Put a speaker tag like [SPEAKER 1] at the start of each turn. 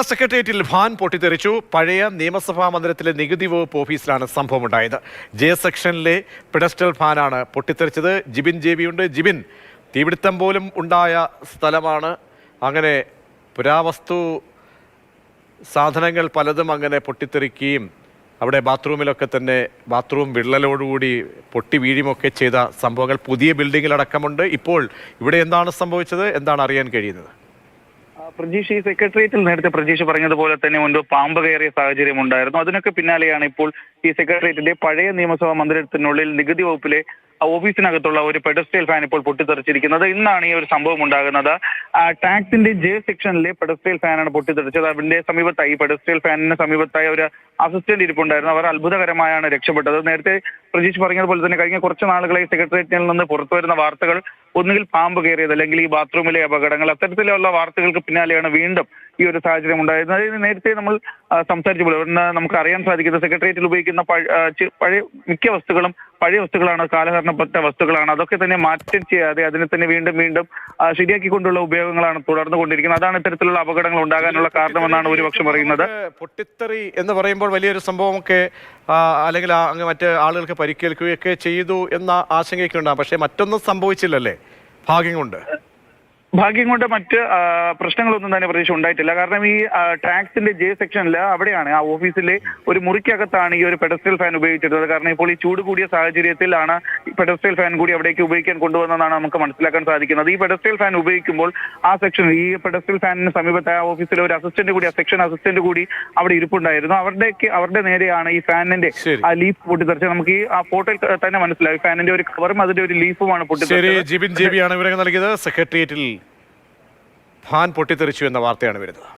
[SPEAKER 1] സെക്രട്ടേറിയറ്റിൽ ഭാൻ പൊട്ടിത്തെറിച്ചു. പഴയ നിയമസഭാ മന്ദിരത്തിലെ നികുതി വകുപ്പ് ഓഫീസിലാണ് സംഭവം ഉണ്ടായത് ജെ സെക്ഷനിലെ പെഡസ്റ്റൽ ഫാനാണ് പൊട്ടിത്തെറിച്ചത്. ജിബിൻ ജേബിയുണ്ട് ജിബിൻ തീപിടുത്തം പോലും ഉണ്ടായ സ്ഥലമാണ്. അങ്ങനെ പുരാവസ്തു സാധനങ്ങൾ പലതും അങ്ങനെ പൊട്ടിത്തെറിക്കുകയും അവിടെ ബാത്റൂമിലൊക്കെ തന്നെ ബാത്റൂം വിള്ളലോടുകൂടി പൊട്ടി വീഴുമൊക്കെ ചെയ്ത സംഭവങ്ങൾ. പുതിയ ബിൽഡിങ്ങിലടക്കമുണ്ട് ഇപ്പോൾ ഇവിടെ എന്താണ് സംഭവിച്ചത്? എന്താണ് അറിയാൻ കഴിയുന്നത്?
[SPEAKER 2] പ്രജീഷ് ഈ സെക്രട്ടേറിയറ്റിൽ നേരത്തെ പ്രജീഷ് പറഞ്ഞതുപോലെ തന്നെ മുൻപ് പാമ്പ് കയറിയ സാഹചര്യം ഉണ്ടായിരുന്നു. അതിനൊക്കെ പിന്നാലെയാണ് ഇപ്പോൾ ഈ സെക്രട്ടേറിയറ്റിന്റെ പഴയ നിയമസഭാ മന്ദിരത്തിനുള്ളിൽ നികുതി വകുപ്പിലെ ഓഫീസിനകത്തുള്ള ഒരു പെഡസ്റ്റൽ ഫാൻ ഇപ്പോൾ പൊട്ടിത്തെറിച്ചിരിക്കുന്നത്. ഇന്നാണ് ഈ ഒരു സംഭവം ഉണ്ടാകുന്നത്. ടാക്സിന്റെ ജെ സെക്ഷനിലെ പെഡസ്റ്റൈൽ ഫാനാണ് പൊട്ടിത്തെറിച്ചത്. അതിന്റെ സമീപത്തായി പെഡസ്റ്റൽ ഫാനിന് സമീപത്തായി ഒരു അസിസ്റ്റന്റ് ഇരിപ്പുണ്ടായിരുന്നു. അവർ അത്ഭുതകരമായാണ് രക്ഷപ്പെട്ടത്. നേരത്തെ പ്രജീഷ് പറഞ്ഞതുപോലെ തന്നെ കഴിഞ്ഞ കുറച്ച് നാളുകളായി സെക്രട്ടേറിയറ്റിൽ നിന്ന് പുറത്തു വരുന്ന വാർത്തകൾ ഒന്നുകിൽ പാമ്പ് കയറിയത് അല്ലെങ്കിൽ ഈ ബാത്റൂമിലെ അപകടങ്ങൾ അത്തരത്തിലുള്ള വാർത്തകൾക്ക് പിന്നാലെയാണ് വീണ്ടും ഈ ഒരു സാഹചര്യം ഉണ്ടായിരുന്നത്. അതായത് നേരത്തെ നമ്മൾ സംസാരിച്ചപ്പോൾ നമുക്ക് അറിയാൻ സാധിക്കുന്നത് സെക്രട്ടേറിയറ്റിൽ ഉപയോഗിക്കുന്ന പഴയ മിക്ക വസ്തുക്കളും പഴയ വസ്തുക്കളാണ് കാലഹരണപ്പെട്ട വസ്തുക്കളാണ്. അതൊക്കെ തന്നെ മാറ്റം ചെയ്യാതെ അതിനെ തന്നെ വീണ്ടും വീണ്ടും ശരിയാക്കി ശരിയാക്കിക്കൊണ്ടുള്ള ഉപയോഗങ്ങളാണ് തുടർന്നു കൊണ്ടിരിക്കുന്നത്. അതാണ് ഇത്തരത്തിലുള്ള അപകടങ്ങൾ ഉണ്ടാകാനുള്ള കാരണമെന്നാണ് ഒരുപക്ഷം പറയുന്നത്.
[SPEAKER 1] പൊട്ടിത്തെറി എന്ന് പറയുമ്പോൾ വലിയൊരു സംഭവമൊക്കെ അല്ലെങ്കിൽ അങ്ങ് മറ്റ് ആളുകൾക്ക് പരിക്കേൽക്കുകയൊക്കെ ചെയ്തു എന്ന ആശങ്കയൊക്കെ ഉണ്ടാകും. പക്ഷേ മറ്റൊന്നും സംഭവിച്ചില്ലല്ലേ? ഭാഗ്യം കൊണ്ട്.
[SPEAKER 2] ഭാഗ്യം കൊണ്ട് മറ്റ് പ്രശ്നങ്ങളൊന്നും തന്നെ പ്രതീക്ഷ ഉണ്ടായിട്ടില്ല. കാരണം ഈ ട്രാക്സിന്റെ ജെ സെക്ഷനിൽ അവിടെയാണ് ആ ഓഫീസിലെ ഒരു മുറിക്കകത്താണ് ഈ ഒരു പെഡസ്ട്രിയൽ ഫാൻ ഉപയോഗിച്ചിരുന്നത്. കാരണം ഇപ്പോൾ ഈ ചൂട് കൂടിയ സാഹചര്യത്തിലാണ് ഈ പെഡസ്ട്രിയൽ ഫാൻ കൂടി അവിടേക്ക് ഉപയോഗിക്കാൻ കൊണ്ടുവന്നതാണ് നമുക്ക് മനസ്സിലാക്കാൻ സാധിക്കുന്നത്. ഈ പെഡസ്ട്രിയൽ ഫാൻ ഉപയോഗിക്കുമ്പോൾ ആ സെക്ഷൻ ഈ പെഡസ്ട്രിയൽ ഫാനിന് സമീപത്തായ ആ ഓഫീസിലെ ഒരു അസിസ്റ്റന്റ് കൂടി ആ സെക്ഷൻ അസിസ്റ്റന്റ് കൂടി അവിടെ ഇരിപ്പുണ്ടായിരുന്നു. അവരുടെ അവരുടെ നേരെയാണ് ഈ ഫാനിന്റെ ആ ലീഫ് പൊട്ടിത്തെറിച്ചത്. നമുക്ക് ഈ ആ ഫോട്ടോയിൽ തന്നെ മനസ്സിലായി. ഫാനിന്റെ ഒരു കവറും അതിന്റെ ഒരു ലീഫുമാണ് പൊട്ടിത്തെറിച്ചത്.
[SPEAKER 1] ജിബിൻ ജേബിയാണ് വിവരങ്ങൾ നൽകിയത്. സെക്രട്ടേറിയറ്റിൽ ഫാൻ പൊട്ടിത്തെറിച്ചു എന്ന വാർത്തയാണ് വരുന്നത്.